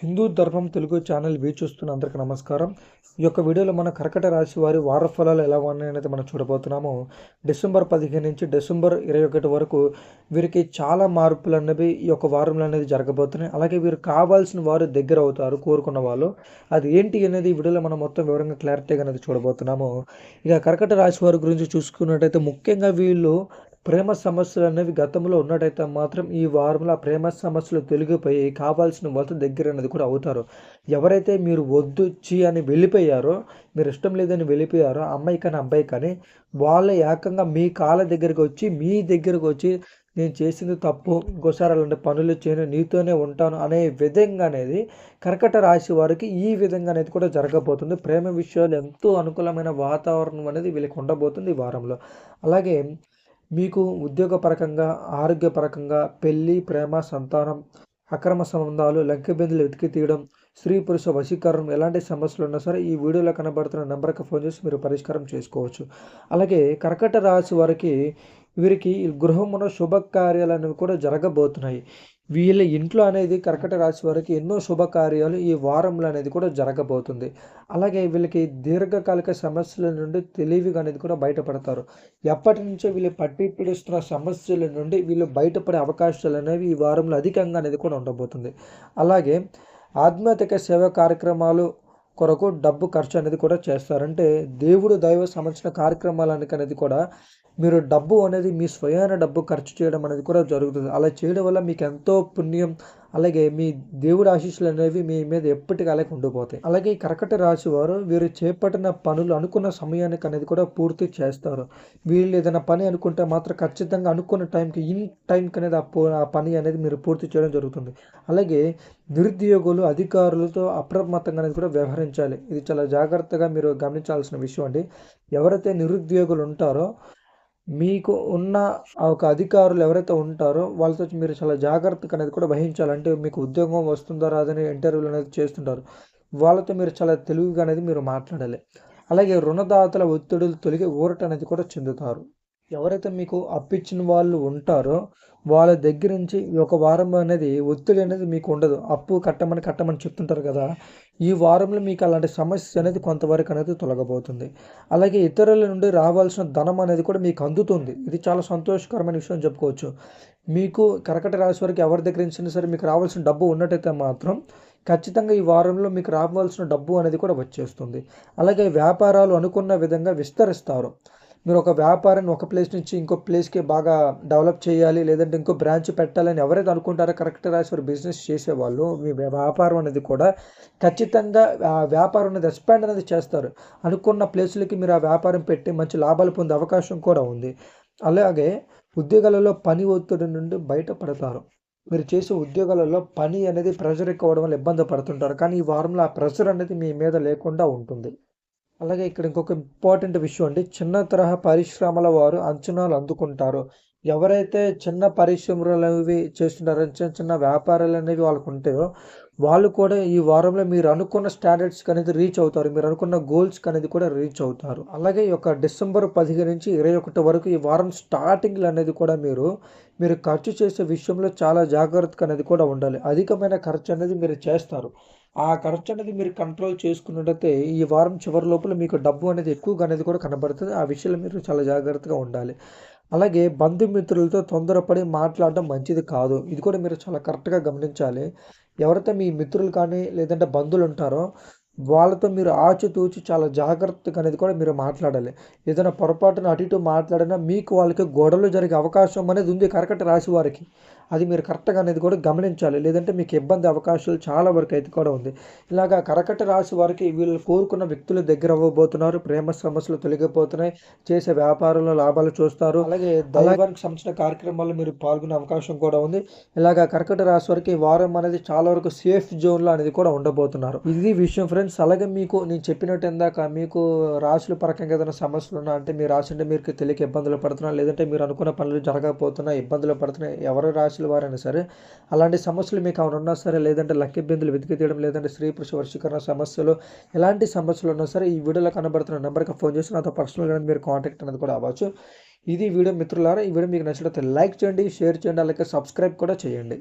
హిందూ ధర్మం తెలుగు ఛానల్ వీక్షిస్తున్న అందరికీ నమస్కారం. ఈ యొక్క వీడియోలో మన కర్కట రాశి వారి వార ఫలాలు ఎలా ఉన్నాయనేది మనం చూడబోతున్నాము. డిసెంబర్ పదిహేను నుంచి డిసెంబర్ ఇరవై ఒకటి వరకు వీరికి చాలా మార్పులు అనేవి ఈ యొక్క వారంలో అనేది జరగబోతున్నాయి. అలాగే వీరు కావాల్సిన వారు దగ్గర అవుతారు కోరుకున్న వాళ్ళు. అది ఏంటి అనేది ఈ వీడియోలో మనం మొత్తం వివరంగా క్లారిటీగా అనేది చూడబోతున్నాము. ఇక కర్కట రాశి వారి గురించి చూసుకున్నట్టయితే ముఖ్యంగా వీళ్ళు ప్రేమ సమస్యలు అనేవి గతంలో ఉన్నట్టయితే మాత్రం ఈ వారంలో ఆ ప్రేమ సమస్యలు తొలగిపోయి కావాల్సిన వాళ్ళతో దగ్గర అనేది కూడా అవుతారు. ఎవరైతే మీరు వద్దు చీ అని వెళ్ళిపోయారో మీరు ఇష్టం లేదని వెళ్ళిపోయారో అమ్మాయి కానీ అబ్బాయి కానీ వాళ్ళ ఏకంగా మీ కాళ్ళ దగ్గరికి వచ్చి మీ దగ్గరకు వచ్చి నేను చేసింది తప్పు ఇంకోసారి అలాంటి పనులు చేయను నీతోనే ఉంటాను అనే విధంగా అనేది కర్కట రాశి వారికి ఈ విధంగా అనేది కూడా జరగబోతుంది. ప్రేమ విషయాలు ఎంతో అనుకూలమైన వాతావరణం అనేది వీళ్ళకి ఉండబోతుంది ఈ వారంలో. అలాగే మీకు ఉద్యోగపరకంగా ఆరోగ్యపరకంగా పెళ్ళి ప్రేమ సంతానం అక్రమ సంబంధాలు లంకెబిందులు వెతికి తీయడం స్త్రీ పురుష వశీకరణం ఎలాంటి సమస్యలు ఉన్నా సరే ఈ వీడియోలో కనబడుతున్న నెంబర్కి ఫోన్ చేసి మీరు పరిష్కారం చేసుకోవచ్చు. అలాగే కర్కట రాశి వారికి వీరికి గృహమున శుభకార్యాలు అనేవి కూడా జరగబోతున్నాయి. వీళ్ళ ఇంట్లో అనేది కర్కట రాశి వారికి ఎన్నో శుభకార్యాలు ఈ వారంలో అనేది కూడా జరగబోతుంది. అలాగే వీళ్ళకి దీర్ఘకాలిక సమస్యల నుండి తెలివిగా అనేది కూడా బయటపడతారు. ఎప్పటి నుంచో వీళ్ళు పట్టి పిడుస్తున్న సమస్యల నుండి వీళ్ళు బయటపడే అవకాశాలు అనేవి ఈ వారంలో అధికంగా అనేది కూడా ఉండబోతుంది. అలాగే ఆధ్యాత్మిక సేవ కార్యక్రమాలు కొరకు డబ్బు ఖర్చు అనేది కూడా చేస్తారంటే దేవుడు దైవ సంబంధించిన కార్యక్రమాలకి అనేది కూడా మీరు డబ్బు అనేది మీ స్వయాన డబ్బు ఖర్చు చేయడం అనేది కూడా జరుగుతుంది. అలా చేయడం వల్ల మీకు ఎంతో పుణ్యం అలాగే మీ దేవుడి ఆశీస్సులు అనేవి మీ మీద ఎప్పటికీ అలాగే ఉండిపోతాయి. అలాగే ఈ కర్కట రాశి వారు వీరు చేపట్టిన పనులు అనుకున్న సమయానికి అనేది కూడా పూర్తి చేస్తారు. వీళ్ళు ఏదైనా పని అనుకుంటే మాత్రం ఖచ్చితంగా అనుకున్న టైంకి ఇన్ టైంకి అనేది ఆ పని అనేది మీరు పూర్తి చేయడం జరుగుతుంది. అలాగే నిరుద్యోగులు అధికారులతో అప్రమత్తంగా అనేది కూడా వ్యవహరించాలి. ఇది చాలా జాగ్రత్తగా మీరు గమనించాల్సిన విషయం అండి. ఎవరైతే నిరుద్యోగులు ఉంటారో మీకు ఉన్న ఒక అధికారులు ఎవరైతే ఉంటారో వాళ్ళతో మీరు చాలా జాగ్రత్తగా అనేది కూడా వహించాలంటే మీకు ఉద్యోగం వస్తుందా రాదని ఇంటర్వ్యూలు అనేది చేస్తుంటారు. వాళ్ళతో మీరు చాలా తెలివిగా అనేది మీరు మాట్లాడాలి. అలాగే రుణదాతల ఒత్తిడులు తొలగి ఊరట అనేది కూడా చెందుతారు. ఎవరైతే మీకు అప్పిచ్చిన వాళ్ళు ఉంటారో వాళ్ళ దగ్గర నుంచి ఒక వారం అనేది ఒత్తిడి అనేది మీకు ఉండదు. అప్పు కట్టమని కట్టమని చెప్తుంటారు కదా ఈ వారంలో మీకు అలాంటి సమస్య అనేది కొంతవరకు అనేది తొలగబోతుంది. అలాగే ఇతరుల నుండి రావాల్సిన ధనం అనేది కూడా మీకు అందుతుంది. ఇది చాలా సంతోషకరమైన విషయం చెప్పుకోవచ్చు. మీకు కరకట రాశి వరకు ఎవరి దగ్గర నుంచి సరే మీకు రావాల్సిన డబ్బు ఉన్నట్టయితే మాత్రం ఖచ్చితంగా ఈ వారంలో మీకు రావాల్సిన డబ్బు అనేది కూడా వచ్చేస్తుంది. అలాగే వ్యాపారాలు అనుకున్న విధంగా విస్తరిస్తారు. మీరు ఒక వ్యాపారాన్ని ఒక ప్లేస్ నుంచి ఇంకో ప్లేస్కి బాగా డెవలప్ చేయాలి లేదంటే ఇంకో బ్రాంచ్ పెట్టాలని ఎవరైతే అనుకుంటారో కరెక్ట్ రాసి వారు బిజినెస్ చేసేవాళ్ళు మీ వ్యాపారం అనేది కూడా ఖచ్చితంగా ఆ వ్యాపారం అనేది ఎక్స్పాండ్ అనేది చేస్తారు. అనుకున్న ప్లేసులకి మీరు ఆ వ్యాపారం పెట్టి మంచి లాభాలు పొందే అవకాశం కూడా ఉంది. అలాగే ఉద్యోగాలలో పని ఒత్తిడి నుండి బయటపడతారు. మీరు చేసే ఉద్యోగాలలో పని అనేది ప్రెషర్ ఎక్కువ వల్ల ఇబ్బంది పడుతుంటారు. కానీ ఈ వారంలో ఆ ప్రెషర్ అనేది మీ మీద లేకుండా ఉంటుంది. అలాగే ఇక్కడ ఇంకొక ఇంపార్టెంట్ విషయం అండి. చిన్న తరహా పరిశ్రమల వారు అంచనాలు అందుకుంటారు. ఎవరైతే చిన్న పరిశ్రమలు అనేవి చేస్తున్నారో చిన్న చిన్న వ్యాపారాలు అనేవి వాళ్ళకు ఉంటాయో వాళ్ళు కూడా ఈ వారంలో మీరు అనుకున్న స్టాండర్డ్స్కి అనేది రీచ్ అవుతారు. మీరు అనుకున్న గోల్స్కి అనేది కూడా రీచ్ అవుతారు. అలాగే ఈ యొక్క డిసెంబర్ పదిహేను నుంచి ఇరవై ఒకటి వరకు ఈ వారం స్టార్టింగ్లు అనేది కూడా మీరు మీరు ఖర్చు చేసే విషయంలో చాలా జాగ్రత్తగా అనేది కూడా ఉండాలి. అధికమైన ఖర్చు అనేది మీరు చేస్తారు. ఆ ఖర్చు అనేది మీరు కంట్రోల్ చేసుకున్నట్టయితే ఈ వారం చివరి లోపల మీకు డబ్బు అనేది ఎక్కువగా అనేది కూడా కనబడుతుంది. ఆ విషయంలో మీరు చాలా జాగ్రత్తగా ఉండాలి. అలాగే బంధుమిత్రులతో తొందరపడి మాట్లాడడం మంచిది కాదు. ఇది కూడా మీరు చాలా కరెక్ట్గా గమనించాలి. ఎవరైతే మీ మిత్రులు కానీ లేదంటే బంధువులు ఉంటారో వాళ్ళతో మీరు ఆచితూచి చాలా జాగ్రత్తగా అనేది కూడా మీరు మాట్లాడాలి. ఏదైనా పొరపాటున అటు ఇటు మాట్లాడినా మీకు వాళ్ళకి గొడవలు జరిగే అవకాశం అనేది ఉంది కరకట రాశి వారికి. అది మీరు కరెక్ట్గా అనేది కూడా గమనించాలి. లేదంటే మీకు ఇబ్బంది అవకాశాలు చాలా వరకు అయితే కూడా ఉంది. ఇలాగా కరకట రాశి వారికి వీళ్ళు కోరుకున్న వ్యక్తుల దగ్గర అవ్వబోతున్నారు. ప్రేమ సమస్యలు తొలగిపోతున్నాయి. చేసే వ్యాపారంలో లాభాలు చూస్తారు. అలాగే దైవానికి సంబంధించిన కార్యక్రమాల్లో మీరు పాల్గొనే అవకాశం కూడా ఉంది. ఇలాగా కర్కట రాశి వారికి వారం అనేది చాలా వరకు సేఫ్ జోన్లో అనేది కూడా ఉండబోతున్నారు. ఇది విషయం ఫ్రెండ్స్ అలాగే మీకు నేను చెప్పినట్టు ఇందాక మీకు రాశుల పరకంగా ఏదైనా సమస్యలు ఉన్నా అంటే మీ రాశి అంటే మీకు తెలియక ఇబ్బందులు పడుతున్నా లేదంటే మీరు అనుకున్న పనులు జరగకపోతున్నా ఇబ్బందులు పడుతున్నాయి ఎవరు రాశుల వారైనా సరే అలాంటి సమస్యలు మీకు ఏమైనా ఉన్నా సరే లేదంటే లక్కీ బిందులు వెతికి తీయడం లేదంటే స్త్రీ పురుష వర్షీకరణ సమస్యలు ఎలాంటి సమస్యలు ఉన్నా సరే ఈ వీడియోలో కనబడుతున్న నెంబర్కి ఫోన్ చేసి నాతో పర్సనల్గా మీరు కాంటాక్ట్ అనేది కూడా అవ్వచ్చు. ఇది వీడియో మిత్రులారా ఈ వీడియో మీకు నచ్చినట్లయితే లైక్ చేయండి షేర్ చేయండి అలాగే సబ్స్క్రైబ్ కూడా చేయండి.